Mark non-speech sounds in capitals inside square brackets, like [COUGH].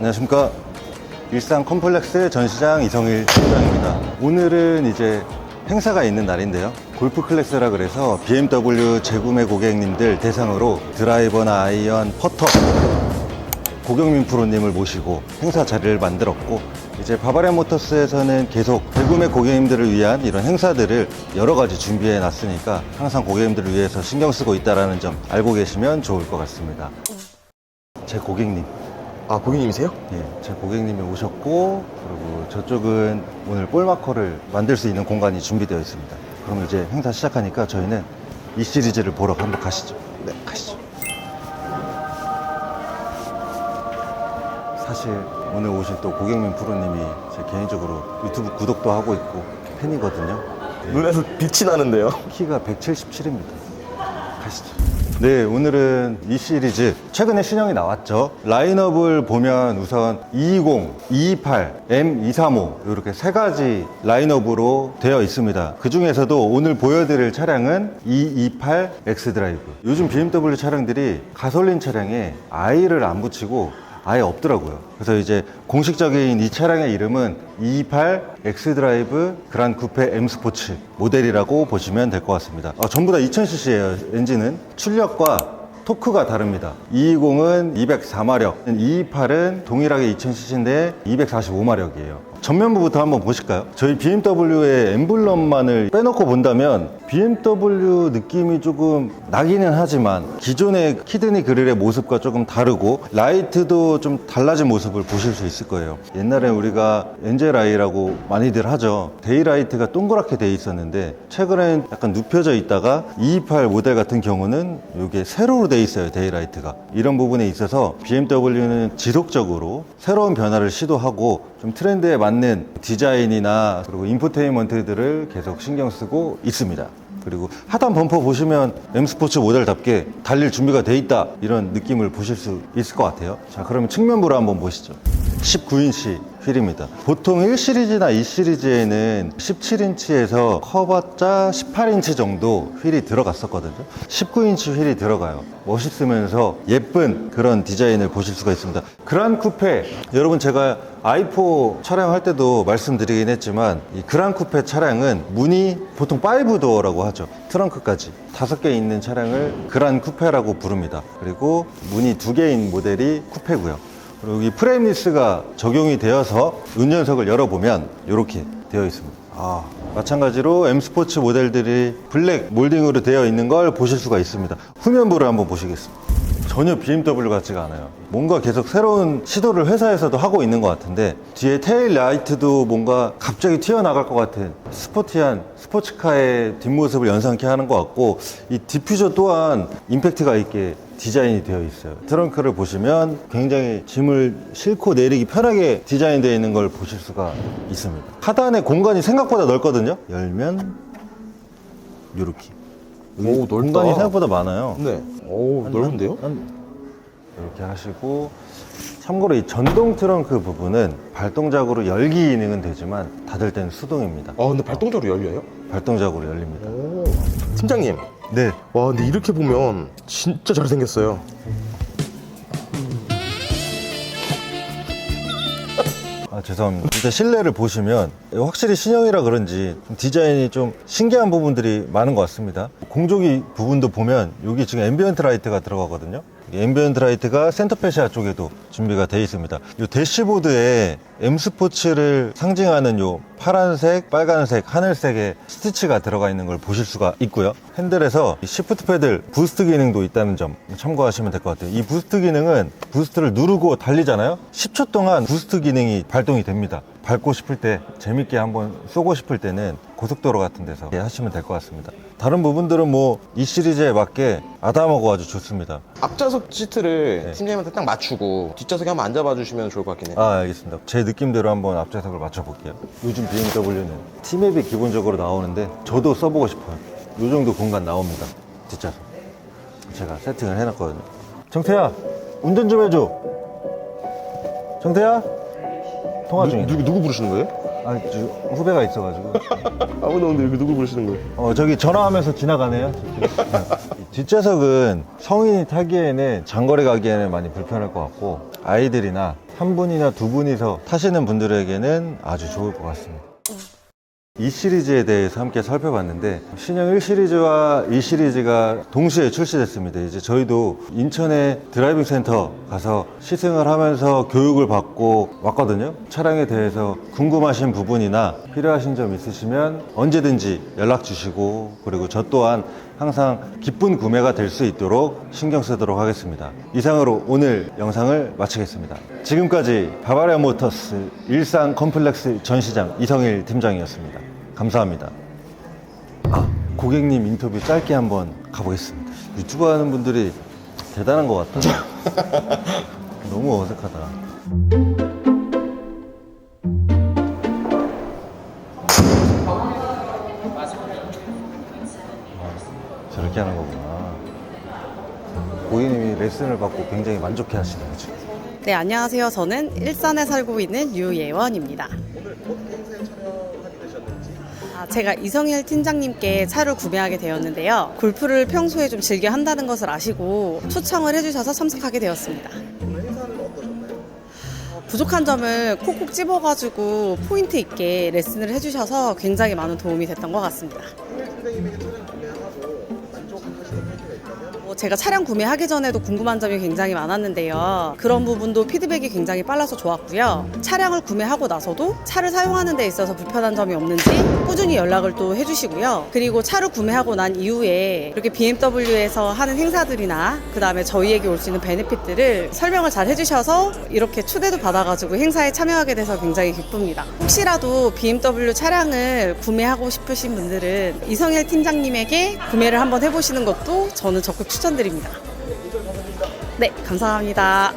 안녕하십니까. 일산 컴플렉스 전시장 이성일 실장입니다. 오늘은 이제 행사가 있는 날인데요. 골프 클래스라 그래서 BMW 재구매 고객님들 대상으로 드라이버나 아이언, 퍼터, 고경민 프로님을 모시고 행사 자리를 만들었고 이제 바바레 모터스에서는 계속 재구매 고객님들을 위한 이런 행사들을 여러 가지 준비해 놨으니까 항상 고객님들을 위해서 신경 쓰고 있다는 점 알고 계시면 좋을 것 같습니다. 제 고객님 아 고객님이세요? 예, 제 고객님이 오셨고 그리고 저쪽은 오늘 볼마커를 만들 수 있는 공간이 준비되어 있습니다. 그럼 이제 행사 시작하니까 저희는 이 시리즈를 보러 한번 가시죠. 네, 가시죠. 사실 오늘 오신 또 고객민 프로님이 제 개인적으로 유튜브 구독도 하고 있고 팬이거든요. 네, 눈에서 빛이 나는데요. 키가 177입니다. 가시죠. 네, 오늘은 이 시리즈 최근에 신형이 나왔죠. 라인업을 보면 우선 220, 228, M235 이렇게 세 가지 라인업으로 되어 있습니다. 그 중에서도 오늘 보여드릴 차량은 228 X드라이브. 요즘 BMW 차량들이 가솔린 차량에 I를 안 붙이고 아예 없더라고요. 그래서 이제 공식적인 이 차량의 이름은 228 X드라이브 그란 쿠페 M 스포츠 모델이라고 보시면 될 것 같습니다. 아, 전부 다 2000cc예요. 엔진은 출력과 토크가 다릅니다. 220은 204마력, 228은 동일하게 2000cc인데 245마력이에요. 전면부부터 한번 보실까요? 저희 BMW의 엠블럼만을 빼놓고 본다면 BMW 느낌이 조금 나기는 하지만 기존의 키드니 그릴의 모습과 조금 다르고 라이트도 좀 달라진 모습을 보실 수 있을 거예요. 옛날에 우리가 엔젤아이라고 많이들 하죠. 데이라이트가 동그랗게 돼 있었는데 최근엔 약간 눕혀져 있다가 228 모델 같은 경우는 이게 세로로 돼 있어요. 데이라이트가. 이런 부분에 있어서 BMW는 지속적으로 새로운 변화를 시도하고 좀 트렌드에 맞는 디자인이나 그리고 인포테인먼트들을 계속 신경 쓰고 있습니다. 그리고 하단 범퍼 보시면 M 스포츠 모델답게 달릴 준비가 돼 있다 이런 느낌을 보실 수 있을 것 같아요. 자, 그러면 측면부를 한번 보시죠. 19인치 휠입니다. 보통 1 시리즈나 2 시리즈에는 17인치에서 커봤자 18인치 정도 휠이 들어갔었거든요. 19인치 휠이 들어가요. 멋있으면서 예쁜 그런 디자인을 보실 수가 있습니다. 그란 쿠페 여러분 제가 i4 촬영할 때도 말씀드리긴 했지만 이 그란 쿠페 차량은 문이 보통 5도어라고 하죠. 트렁크까지 다섯 개 있는 차량을 그란 쿠페라고 부릅니다. 그리고 문이 두 개인 모델이 쿠페고요. 그리고 이 프레임리스가 적용이 되어서 운전석을 열어보면 이렇게 되어 있습니다. 아, 마찬가지로 M 스포츠 모델들이 블랙 몰딩으로 되어 있는 걸 보실 수가 있습니다. 후면부를 한번 보시겠습니다. 전혀 BMW 같지가 않아요. 뭔가 계속 새로운 시도를 회사에서도 하고 있는 것 같은데 뒤에 테일 라이트도 뭔가 갑자기 튀어나갈 것 같은 스포티한 스포츠카의 뒷모습을 연상케 하는 것 같고 이 디퓨저 또한 임팩트가 있게 디자인이 되어 있어요. 트렁크를 보시면 굉장히 짐을 싣고 내리기 편하게 디자인되어 있는 걸 보실 수가 있습니다. 하단에 공간이 생각보다 넓거든요. 열면 이렇게. 오, 넓다. 공간이 생각보다 많아요. 네. 오 넓은데요? 한- 이렇게 하시고 참고로 이 전동 트렁크 부분은 발동작으로 열기 기능은 되지만 닫을 때는 수동입니다. 아 근데 발동적으로 열려요? 발동작으로 열립니다. 오. 팀장님. 네. 와 근데 이렇게 보면 진짜 잘생겼어요. 아, 죄송합니다. 일단 실내를 보시면 확실히 신형이라 그런지 좀 디자인이 좀 신기한 부분들이 많은 것 같습니다. 공조기 부분도 보면 여기 지금 앰비언트 라이트가 들어가거든요. 이 앰비언트 라이트가 센터페시아 쪽에도 준비가 되어 있습니다. 이 대시보드에 M 스포츠를 상징하는 요 파란색, 빨간색, 하늘색의 스티치가 들어가 있는 걸 보실 수가 있고요. 핸들에서 이 시프트 패들 부스트 기능도 있다는 점 참고하시면 될 것 같아요. 이 부스트 기능은 부스트를 누르고 달리잖아요. 10초 동안 부스트 기능이 발동이 됩니다. 밟고 싶을 때 재밌게 한번 쏘고 싶을 때는 고속도로 같은 데서 하시면 될 것 같습니다. 다른 부분들은 뭐 이 시리즈에 맞게 아담하고 아주 좋습니다. 앞좌석 시트를 네. 팀장님한테 딱 맞추고 뒷좌석에 한번 앉아봐 주시면 좋을 것 같긴 해요. 아 알겠습니다. 제 느낌대로 한번 앞좌석을 맞춰볼게요. 요즘 BMW는 T맵이 기본적으로 나오는데 저도 써보고 싶어요. 요 정도 공간 나옵니다. 뒷좌석. 제가 세팅을 해놨거든요. 정태야, 운전 좀 해줘. 정태야, 통화 누, 중이다. 누구 누구 부르시는 거예요? 아, 저 후배가 있어가지고. [LAUGHS] 아무나 없는데 여기 누구 부르시는 거예요? 어, 저기 전화하면서 지나가네요. 이 뒷좌석은 성인이 타기에는 장거리 가기에는 많이 불편할 것 같고 아이들이나 한 분이나 두 분이서 타시는 분들에게는 아주 좋을 것 같습니다. 이 시리즈에 대해서 함께 살펴봤는데 신형 1 시리즈와 2 시리즈가 동시에 출시됐습니다. 이제 저희도 인천의 드라이빙 센터 가서 시승을 하면서 교육을 받고 왔거든요. 차량에 대해서 궁금하신 부분이나 필요하신 점 있으시면 언제든지 연락 주시고 그리고 저 또한 항상 기쁜 구매가 될 수 있도록 신경 쓰도록 하겠습니다. 이상으로 오늘 영상을 마치겠습니다. 지금까지 바바리아 모터스 일산 컴플렉스 전시장 이성일 팀장이었습니다. 감사합니다. 아, 고객님 인터뷰 짧게 한번 가보겠습니다. 유튜브 하는 분들이 대단한 것 같다. [LAUGHS] 너무 어색하다. 저렇게 하는 거구나. 고객님이 레슨을 받고 굉장히 만족해 하시네요, 지금. 네, 안녕하세요. 저는 일산에 살고 있는 유예원입니다. 아, 제가 이성일 팀장님께 차를 구매하게 되었는데요. 골프를 평소에 좀 즐겨 한다는 것을 아시고 초청을 해주셔서 참석하게 되었습니다. 어, 부족한 점을 콕콕 집어가지고 포인트 있게 레슨을 해주셔서 굉장히 많은 도움이 됐던 것 같습니다. 뭐 제가 차량 구매하기 전에도 궁금한 점이 굉장히 많았는데요. 그런 부분도 피드백이 굉장히 빨라서 좋았고요. 차량을 구매하고 나서도 차를 사용하는 데 있어서 불편한 점이 없는지 꾸준히 연락을 또 해주시고요. 그리고 차를 구매하고 난 이후에 이렇게 BMW에서 하는 행사들이나 그 다음에 저희에게 올 수 있는 베네핏들을 설명을 잘 해주셔서 이렇게 초대도 받아가지고 행사에 참여하게 돼서 굉장히 기쁩니다. 혹시라도 BMW 차량을 구매하고 싶으신 분들은 이성일 팀장님에게 구매를 한번 해보시는 것도 저는 적극 추천 드립니다. 네, 감사합니다.